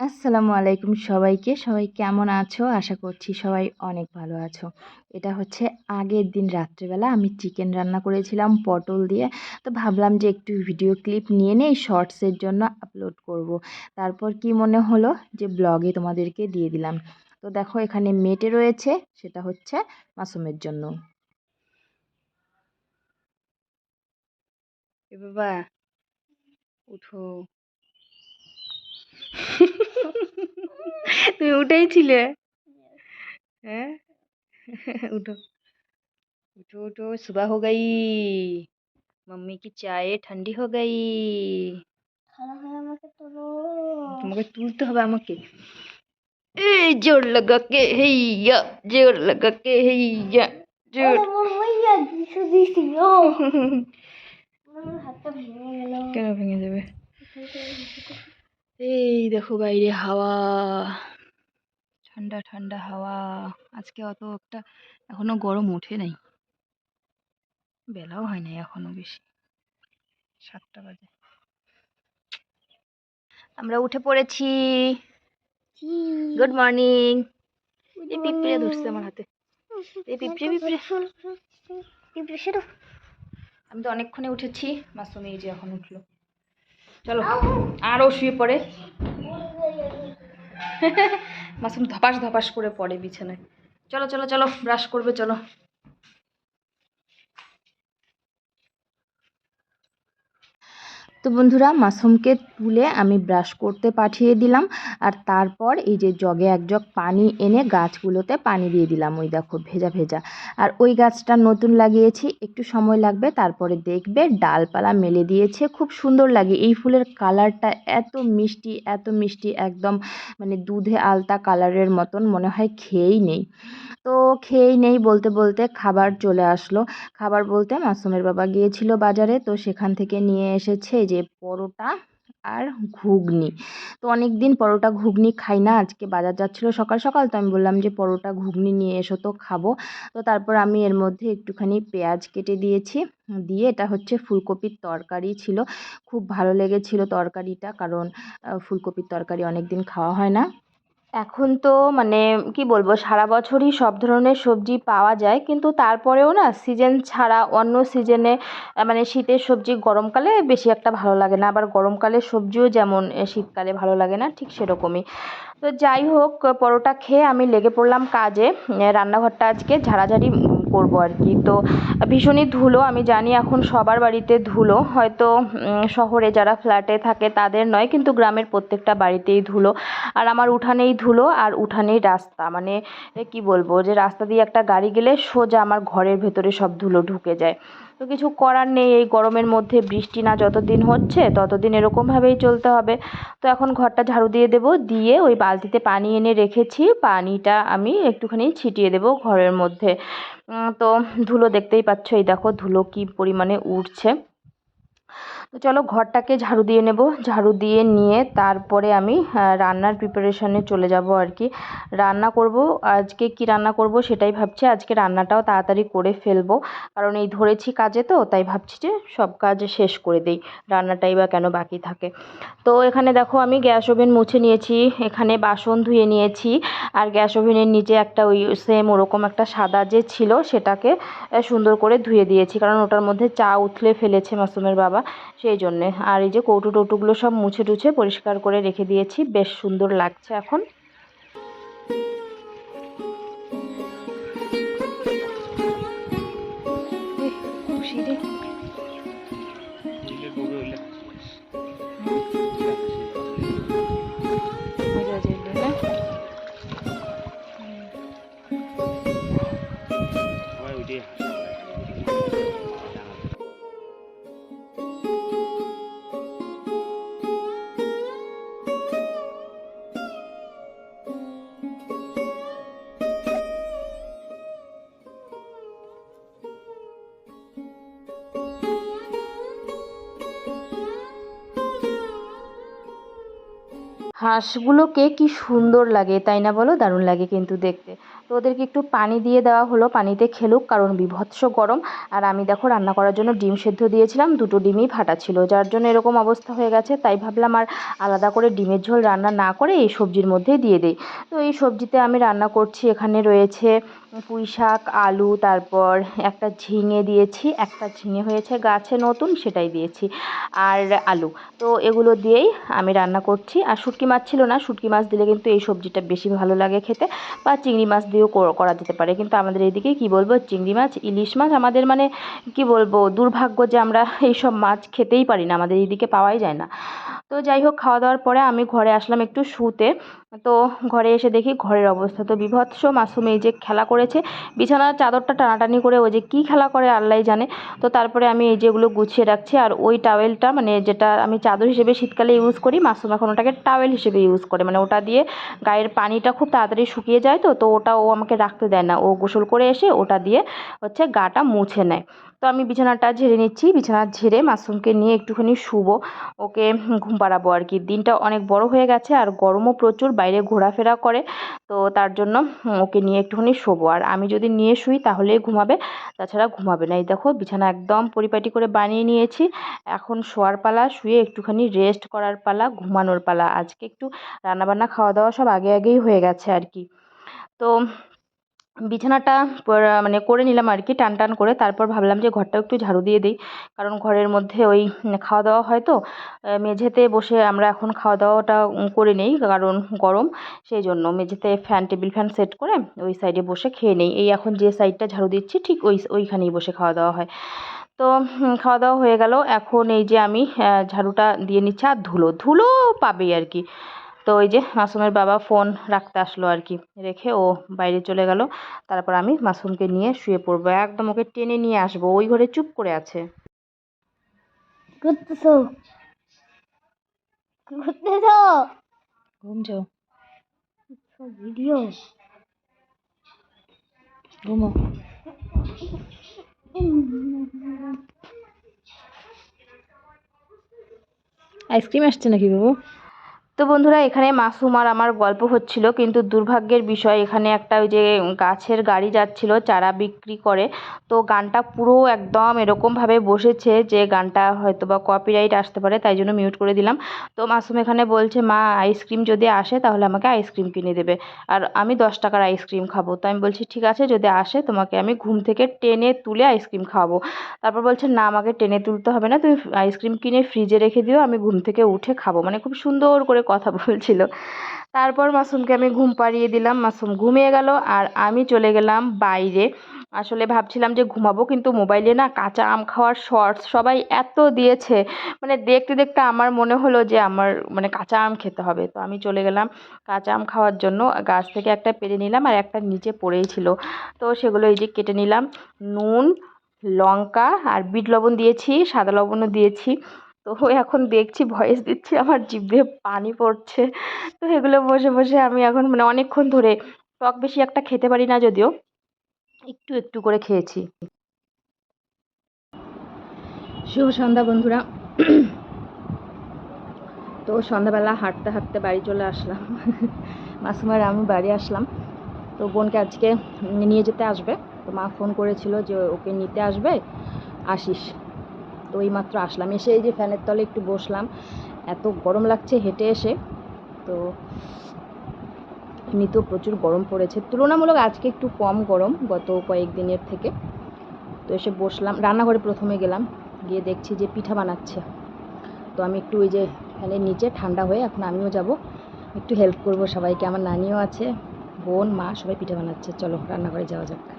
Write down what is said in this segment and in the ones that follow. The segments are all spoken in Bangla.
আসসালামু আলাইকুম সবাইকে। সবাই কেমন আছো? আশা করছি সবাই অনেক ভালো আছো। এটা হচ্ছে আগের দিন রাত্রেবেলা আমি চিকেন রান্না করেছিলাম পটল দিয়ে। তো ভাবলাম যে একটু ভিডিও ক্লিপ নিয়ে নেই শর্টসের জন্য আপলোড করব। তারপর কি মনে হলো? যে ব্লগে তোমাদেরকে দিয়ে দিলাম। তো দেখো এখানে মেটে রয়েছে, সেটা হচ্ছে মাসুমের জন্য। বাবা, উঠো। তুমি উঠেই ছিলে হ্যাঁ उठो उठो उठो सुबह हो गई मम्मी की चाय ठंडी हो गई তোমাকে তুলতে হবে আমাকে এই জোর লাগাকে হেইয়া জোর লাগাকে হেইয়া জোর কেন ভেঙে যাবে এই দেখো বাইরে হাওয়া ঠান্ডা ঠান্ডা হাওয়া আজকে অত একটা এখনও গরম ওঠে নাই বেলাও হয় নাই এখনও বেশি সাতটা বাজে আমরা উঠে পড়েছি গুড মর্নিং এই পিঁপড়ে ধরছে আমার হাতে এই পিঁপড়ে পিঁপড়ে আমি তো অনেকক্ষণে উঠেছি মাসুমি এই যে এখন উঠল চলো আরও শুয়ে পড়ে। মাসুম ধপাস ধপাস করে পড়ে বিছানায়। চলো চলো চলো ব্রাশ করবে, চলো। তো বন্ধুরা মাসুমকে তুলে আমি ব্রাশ করতে পাঠিয়ে দিলাম আর তারপর এই যে জগে এক জগ পানি এনে গাছগুলোতে পানি দিয়ে দিলাম, ওই দেখো ভেজা ভেজা। আর ওই গাছটা নতুন লাগিয়েছি, একটু সময় লাগবে, তারপরে দেখবে ডালপালা মেলে দিয়েছে, খুব সুন্দর লাগে। এই ফুলের কালারটা এত মিষ্টি এত মিষ্টি, একদম মানে দুধে আলতা কালারের মতন, মনে হয় খেয়েই নেই। তো খেয়েই নেই বলতে বলতে খাবার চলে আসলো। খাবার বলতে মাসুমের বাবা গিয়েছিল বাজারে, তো সেখান থেকে নিয়ে এসেছে যে পরোটা আর ঘুগনি। তো অনেক দিন পরোটা ঘুগনি খাই না, আজকে বাজার যাচ্ছিল সকাল সকাল, তো আমি বললাম যে পরোটা ঘুগনি নিয়ে এসো তো খাব। তো তারপর আমি এর মধ্যে একটুখানি পেঁয়াজ কেটে দিয়েছি, দিয়ে এটা হচ্ছে ফুলকপির তরকারি ছিল। খুব ভালো লেগেছিল তরকারিটা, কারণ ফুলকপির তরকারি অনেক দিন খাওয়া হয় না। এখন তো মানে কি বলব, সারা বছরই সব ধরনের সবজি পাওয়া যায়, কিন্তু তারপরেও না সিজন ছাড়া অন্য সিজনে মানে শীতের সবজি গরমকালে বেশি একটা ভালো লাগে না। আবার গরমকালে সবজিও যেমন শীতকালে ভালো লাগে না, ঠিক সেরকমই। তো যাই হোক, পরোটা খেয়ে আমি লেগে পড়লাম কাজে। রান্নাঘরটা আজকে ঝাড়াঝাড়ি করব আর কি। তো, ভীষণই ধুলো, আমি জানি এখন সবার বাড়িতে ধুলো। হয়তো শহরে যারা ফ্ল্যাটে থাকে তাদের নয়, কিন্তু গ্রামের প্রত্যেকটা বাড়িতেই ধুলো। আর আমার উঠানেই ধুলো আর উঠানেই রাস্তা। মানে কি বলব, যে রাস্তা দিয়ে একটা গাড়ি গেলে সোজা আমার ঘরের ভেতরে সব ধুলো ঢুকে যায়। তো কিছু করার নেই, এই গরমের মধ্যে বৃষ্টি না যতদিন হচ্ছে, ততদিন এরকমভাবেই চলতে হবে। তো এখন ঘরটা ঝাড়ু দিয়ে দেব, দিয়ে ওই বালতিতে পানি এনে রেখেছি। পানিটা আমি একটুখানি ছিটিয়ে দেব ঘরের মধ্যে। তো ধুলো দেখতেই পাচ্ছ এই দেখো ধুলো কি পরিমাণে উঠছে তো চলো ঘরটাকে ঝাড়ু দিয়ে নেব। ঝাড়ু দিয়ে নিয়ে তারপরে আমি রান্নার প্রিপারেশনে চলে যাব আর কি। রান্না করব, আজকে কি রান্না করব সেটাই ভাবছি। আজকে রান্নাটাও তাড়াতাড়ি করে ফেলব। কারণ এই ধরেছি কাজে তো, তাই ভাবছি যে সব কাজ শেষ করে দেই, রান্নাটাই বা কেন বাকি থাকে। তো এখানে দেখো আমি গ্যাস ওভেন মুছে নিয়েছি, এখানে বাসন ধুয়ে নিয়েছি, আর গ্যাস ওভেনের নিচে একটা ওই সেম ওরকম একটা সাদা যে ছিল সেটাকে সুন্দর করে ধুয়ে দিয়েছি। কারণ ওটার মধ্যে চা উথলে ফেলেছে মাসুমের বাবা। সেই জন্যে। আর এই যে কৌটো টৌটোগুলো সব মুছে টুছে পরিষ্কার করে রেখে দিয়েছি। বেশ সুন্দর লাগছে এখন। হাঁসগুলোকে কি সুন্দর লাগে তাই না বলো? দারুণ লাগে কিন্তু দেখতে। তো ওদেরকে একটু পানি দিয়ে দেওয়া হলো, পানিতে খেলুক কারণ বিভৎস গরম। আর আমি দেখো রান্না করার জন্য ডিম সেদ্ধ দিয়েছিলাম, দুটো ডিমই ফাটা ছিল, যার জন্য এরকম অবস্থা হয়ে গেছে। তাই ভাবলাম আর আলাদা করে ডিমের ঝোল রান্না না করে এই সবজির মধ্যেই দিয়ে দিই। তো এই সবজিতে আমি রান্না করছি, এখানে রয়েছে পুঁই শাক, আলু, তারপর একটা ঝিঙে দিয়েছি। একটা ঝিঙে হয়েছে গাছে নতুন, সেটাই দিয়েছি। আর আলু, তো এগুলো দিয়েই আমি রান্না করছি। আর শুটকি মাছ ছিল না, শুটকি মাছ দিলে কিন্তু এই সবজিটা বেশি ভালো লাগে খেতে। বা চিংড়ি মাছ দিয়েও করা যেতে পারে। কিন্তু আমাদের এদিকে কি বলব, চিংড়ি মাছ, ইলিশ মাছ আমাদের মানে কি বলব, দুর্ভাগ্য যে আমরা এইসব মাছ খেতেই পারি না, আমাদের এদিকে পাওয়াই যায় না। তো যাই হোক, খাওয়া দাওয়ার পরে আমি ঘরে আসলাম একটু শুতে। তো ঘরে এসে দেখি ঘরের অবস্থা তো বিভৎস। মাসুম এই যে খেলা করেছে, বিছানার চাদরটা টানাটানি করে ও যে কী খেলা করে আল্লাহ জানে। তো তারপরে আমি এই যেগুলো গুছিয়ে রাখছি আর ওই টাওয়েলটা মানে যেটা আমি চাদর হিসেবে শীতকালে ইউজ করি, মাসুম এখন ওটাকে টাওয়েল হিসেবে ইউজ করে। মানে ওটা দিয়ে গায়ের পানিটা খুব তাড়াতাড়ি শুকিয়ে যায় তো তো ওটা ও আমাকে রাখতে দেয় না। ও গোসল করে এসে ওটা দিয়ে হচ্ছে গাটা মুছে নেয়। তো আমি বিছানাটা ঝেড়ে নিচ্ছি, বিছানা ঝেড়ে মাসুমকে নিয়ে একটুখানি শুবো। ওকে ঘুম পাড়াবো আর কি। দিনটা অনেক বড় হয়ে গেছে আর গরমও প্রচুর বাইরে ঘোরাফেরা করে, তো তার জন্য ওকে নিয়ে একটুখানি শোবো। আর আমি যদি নিয়ে শুই তাহলেই ঘুমাবে, তাছাড়া ঘুমাবে না। এই দেখো, বিছানা একদম পরিপাটি করে বানিয়ে নিয়েছি। এখন শোয়ার পালা, শুয়ে একটুখানি রেস্ট করার পালা, ঘুমানোর পালা। আজকে একটু রান্নাবান্না খাওয়া দাওয়া সব আগে আগেই হয়ে গেছে আর কি। তো বিছানাটা মানে করে নিলাম আর কি টান টান করে। তারপর ভাবলাম যে ঘরটাও একটু ঝাড়ু দিয়ে দিই। কারণ ঘরের মধ্যে ওই খাওয়া দাওয়া হয় তো মেঝেতে বসে আমরা এখন খাওয়া দাওয়াটা করে নেই, কারণ গরম। সেই জন্য মেঝেতে ফ্যান, টেবিল ফ্যান সেট করে ওই সাইডে বসে খেয়ে নেই। এই এখন যে সাইডটা ঝাড়ু দিচ্ছি, ঠিক ওই, ওইখানেই বসে খাওয়া দাওয়া হয়। তো খাওয়া দাওয়া হয়ে গেল। এখন এই যে আমি ঝাড়ুটা দিয়ে নিচ্ছি আর ধুলো ধুলো পাবেই আর কি। তো ওই যে মাসুমের বাবা ফোন রাখতে আসলো আর কি রেখে ও বাইরে চলে গেল। তারপর আমি মাসুমকে নিয়ে শুয়ে পড়ব একদম ওকে টেনে নিয়ে আসব ওই ঘরে চুপ করে আছে। ঘুম যাও। ভিডিও ঘুমো। আইসক্রিম আসছে নাকি বাবু? তো বন্ধুরা, এখানে মাসুম আর আমার গল্প হচ্ছিল, কিন্তু দুর্ভাগ্যের বিষয়, এখানে একটা ওই যে গাছের গাড়ি যাচ্ছিল, চারা বিক্রি করে। তো গানটা পুরো একদম এরকমভাবে বসেছে যে গানটা হয়তো বা কপিরাইট আসতে পারে, তাই জন্য মিউট করে দিলাম। তো মাসুম এখানে বলছে, মা আইসক্রিম যদি আসে, তাহলে আমাকে আইসক্রিম কিনে দেবে। আর আমি দশ টাকার আইসক্রিম খাব। তো আমি বলছি, ঠিক আছে, যদি আসে, তোমাকে আমি ঘুম থেকে টেনে তুলে আইসক্রিম খাওয়াবো। তারপর বলছে, না, আমাকে টেনে তুলতে হবে না, তুমি আইসক্রিম কিনে ফ্রিজে রেখে দিও, আমি ঘুম থেকে উঠে খাব। মানে খুব সুন্দর করে কথা বলছিল। তারপর মাসুমকে আমি ঘুম পাড়িয়ে দিলাম। মাসুম ঘুমিয়ে গেল আর আমি চলে গেলাম বাইরে। আসলে ভাবছিলাম যে ঘুমাবো কিন্তু মোবাইলে না কাঁচা আম খাওয়ার শর্টস সবাই এত দিয়েছে। মানে দেখতে দেখতে আমার মনে হলো যে আমার মানে কাঁচা আম খেতে হবে। তো আমি চলে গেলাম কাঁচা আম খাওয়ার জন্য। গাছ থেকে একটা পেরে নিলাম আর একটা নিচে পড়েই ছিল। তো সেগুলো এই যে কেটে নিলাম। নুন, লঙ্কা আর বিট লবণ দিয়েছি, সাদা লবণও দিয়েছি। তো এখন দেখছি ভয়েস দিচ্ছি, আমার জিভ দিয়ে পানি পড়ছে। তো এগুলো বসে বসে আমি এখন মানে অনেকক্ষণ ধরে টক বেশি একটা খেতে পারি না যদিও, একটু একটু করে খেয়েছি। শুভ সন্ধ্যা বন্ধুরা। তো সন্ধ্যাবেলা হাঁটতে হাঁটতে বাড়ি চলে আসলাম। মাসুমার আমি বাড়ি আসলাম। তো বোনকে আজকে নিয়ে যেতে আসবে। তো মা ফোন করেছিল যে ওকে নিতে আসবে। আসিস। তো এই মাত্র আসলাম। এসে এই যে ফ্যানের তলে একটু বসলাম। এত গরম লাগছে হেঁটে এসে। তো এমনিতেও প্রচুর গরম পড়েছে। তুলনামূলক আজকে একটু কম গরম গত কয়েকদিনের থেকে। তো এসে বসলাম। রান্নাঘরে প্রথমে গেলাম। গিয়ে দেখছি যে পিঠা বানাচ্ছে। তো আমি একটু ওই যে ফ্যানের নিচে ঠান্ডা হয়ে এখন আমিও যাব। একটু হেল্প করব সবাইকে। আমার নানিও আছে, বোন, মা সবাই পিঠা বানাচ্ছে। চলো, রান্নাঘরে যাওয়া যাক।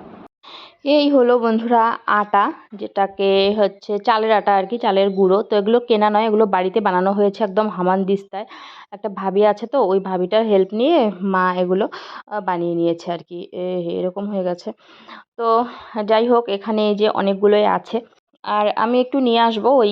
এই হলো বন্ধুরা আটা, যেটাকে হচ্ছে চালের আটা আর কি, চালের গুঁড়ো। তো এগুলো কেনা নয়, এগুলো বাড়িতে বানানো হয়েছে একদম হামান দিস্তায়। একটা ভাবি আছে তো, ওই ভাবিটার হেল্প নিয়ে মা এগুলো বানিয়ে নিয়েছে আর কি। এরকম হয়ে গেছে। তো যাই হোক, এখানে যে অনেকগুলোই আছে। আর আমি একটু নিয়ে আসব ওই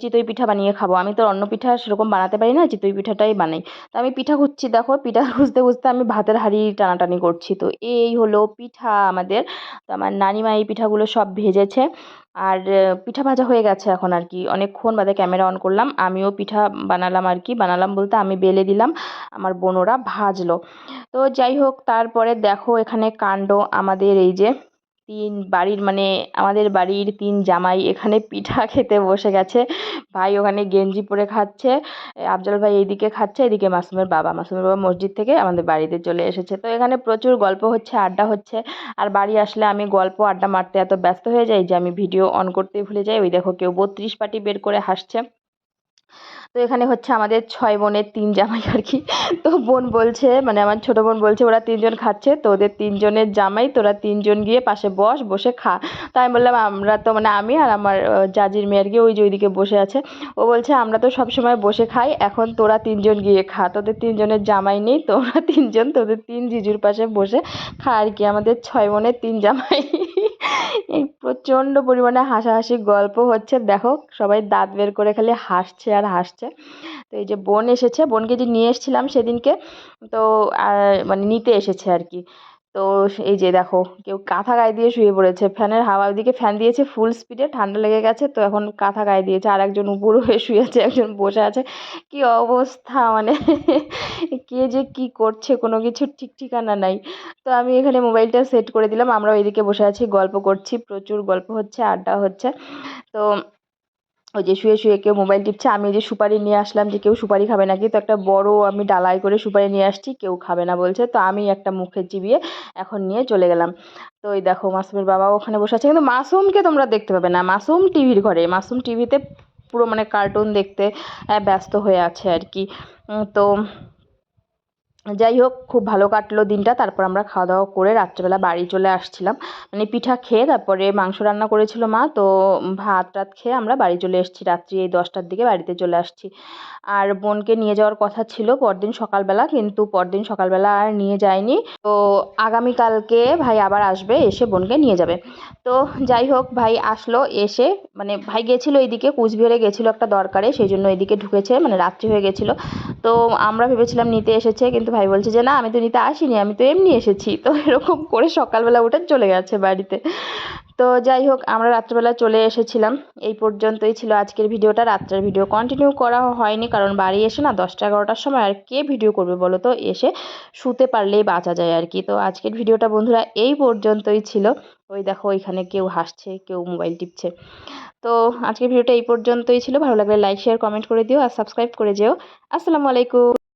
চিতই পিঠা বানিয়ে খাব। আমি তো অন্য পিঠা সেরকম বানাতে পারি না, চিতই পিঠাটাই বানাই। তো আমি পিঠা খুঁজছি, দেখো, পিঠা খুঁজতে খুঁজতে আমি ভাতের হাঁড়ি টানাটানি করছি। তো এই হলো পিঠা আমাদের। তো আমার নানিমা এই পিঠাগুলো সব ভেজেছে। আর পিঠা ভাজা হয়ে গেছে এখন আর কি। অনেকক্ষণ বাদে ক্যামেরা অন করলাম। আমিও পিঠা বানালাম আর কি। বানালাম বলতে আমি বেলে দিলাম। আমার বোনরা ভাজলো। তো যাই হোক, তারপরে দেখো এখানে কাণ্ড আমাদের এই যে তিন বাড়ির মানে আমাদের বাড়ির তিন জামাই এখানে পিঠা খেতে বসে গেছে। ভাই ওখানে গেঞ্জি পরে খাচ্ছে, আফজাল ভাই এইদিকে খাচ্ছে, এদিকে মাসুমের বাবা। মাসুমের বাবা মসজিদ থেকে আমাদের বাড়িতে চলে এসেছে। তো এখানে প্রচুর গল্প হচ্ছে, আড্ডা হচ্ছে। আর বাড়ি আসলে আমি গল্প, আড্ডা মারতে এত ব্যস্ত হয়ে যাই যে আমি ভিডিও অন করতেই ভুলে যাই। ওই দেখো কেউ বত্রিশ পাটি বের করে হাসছে। তো এখানে হচ্ছে আমাদের ছয় বোনের তিন জামাই আর কি। তো বোন বলছে মানে আমার ছোট বোন বলছে, ওরা তিনজন খাচ্ছে, তো ওদের তিনজনের জামাই তোরা তিনজন গিয়ে পাশে বস, বসে খা। তাই আমি বললাম, আমরা তো মানে আমি আর আমার জাজির মেয়ের গিয়ে ওই যে ওইদিকে বসে আছে। ও বলছে, আমরা তো সব সময় বসে খাই, এখন তোরা তিনজন গিয়ে খা। তোদের তিনজনের জামাই নেই, তোরা তিনজন, তোদের তিন জিজুর পাশে বসে খা আর কি। আমাদের ছয় বোনের তিন জামাই। প্রচণ্ড পরিমাণে হাসাহাসি গল্প হচ্ছে। দেখো, সবাই দাঁত বের করে খালি হাসছে আর হাসছে। তো এই যে বোন এসেছে, বোনকে যে নিয়ে এসেছিলাম সেদিনকে, তো মানে নিতে এসেছে আর কি। তো এই যে দেখো, কেউ কাঁথা গায়ে দিয়ে শুয়ে পড়েছে। ফ্যানের হাওয়া ওইদিকে ফ্যান দিয়েছে ফুল স্পিডে ঠান্ডা লেগে গেছে, তো এখন কাঁথা গায়ে দিয়েছে। আর একজন উপর হয়ে শুয়ে আছে, একজন বসে আছে। কি অবস্থা মানে? কে যে কি করছে, কোনো কিছু ঠিক ঠিকানা নাই। তো আমি এখানে মোবাইলটা সেট করে দিলাম। আমরা ওইদিকে বসে আছি, গল্প করছি। প্রচুর গল্প হচ্ছে, আড্ডা হচ্ছে। তো ওই যে শুয়ে শুয়ে কেউ মোবাইল টিপছে, আমি যে সুপারি নিয়ে আসলাম যে কেউ সুপারি খাবে নাকি, তো একটা বড় আমি ডালাই করে সুপারি নিয়ে আসছি, কেউ খাবে না বলছে, তো আমি একটা মুখে চিবিয়ে এখন নিয়ে চলে গেলাম। তো ওই দেখো, মাসুমের বাবাও ওখানে বসে আছে, কিন্তু মাসুমকে তোমরা দেখতে পাবে না, মাসুম টিভির ঘরে, মাসুম টিভিতে পুরো মানে কার্টুন দেখতে ব্যস্ত হয়ে আছে আর কি। তো যাই হোক, খুব ভালো কাটলো দিনটা। তারপর আমরা খাওয়া দাওয়া করে রাত্রেবেলা বাড়ি চলে আসছিলাম। মানে পিঠা খেয়ে তারপরে মাংস রান্না করেছিল মা, তো ভাত টাত খেয়ে আমরা বাড়ি চলে এসেছি। রাত্রি এই দশটার দিকে বাড়িতে চলে আসছি। আর বোনকে নিয়ে যাওয়ার কথা ছিল পরদিন সকালবেলা, কিন্তু পরদিন সকালবেলা আর নিয়ে যায়নি। তো আগামীকালকে ভাই আবার আসবে, এসে বোনকে নিয়ে যাবে। তো যাই হোক, ভাই আসলো, এসে মানে ভাই গেছিল এইদিকে কুচবিহারে গেছিল একটা দরকারে, সেই জন্য এইদিকে ঢুকেছে মানে রাত্রি হয়ে গেছিল। তো আমরা ভেবেছিলাম নিতে এসেছে কিন্তু ভাই বলছে যে, না, আমি তো নিতে আসিনি, আমি তো এমনি এসেছি। তো এরকম করে সকালবেলা উঠে চলে গেছে বাড়িতে। তো যাই হোক, আমরা রাত্রেবেলা চলে এসেছিলাম। এই পর্যন্তই ছিল আজকের ভিডিওটা। রাত্রের ভিডিও কন্টিনিউ করা হয়নি, কারণ বাড়ি এসে না দশটা এগারোটার সময় আর কে ভিডিও করবে বলো তো? এসে শুতে পারলেই বাঁচা যায় আর কি। তো আজকের ভিডিওটা বন্ধুরা এই পর্যন্তই ছিল। ওই দেখো, ওইখানে কেউ হাসছে, কেউ মোবাইল টিপছে। তো আজকের ভিডিওটা এই পর্যন্তই ছিল। ভালো লাগলে লাইক শেয়ার কমেন্ট করে দিও আর সাবস্ক্রাইব করে যেও। আসসালামু আলাইকুম।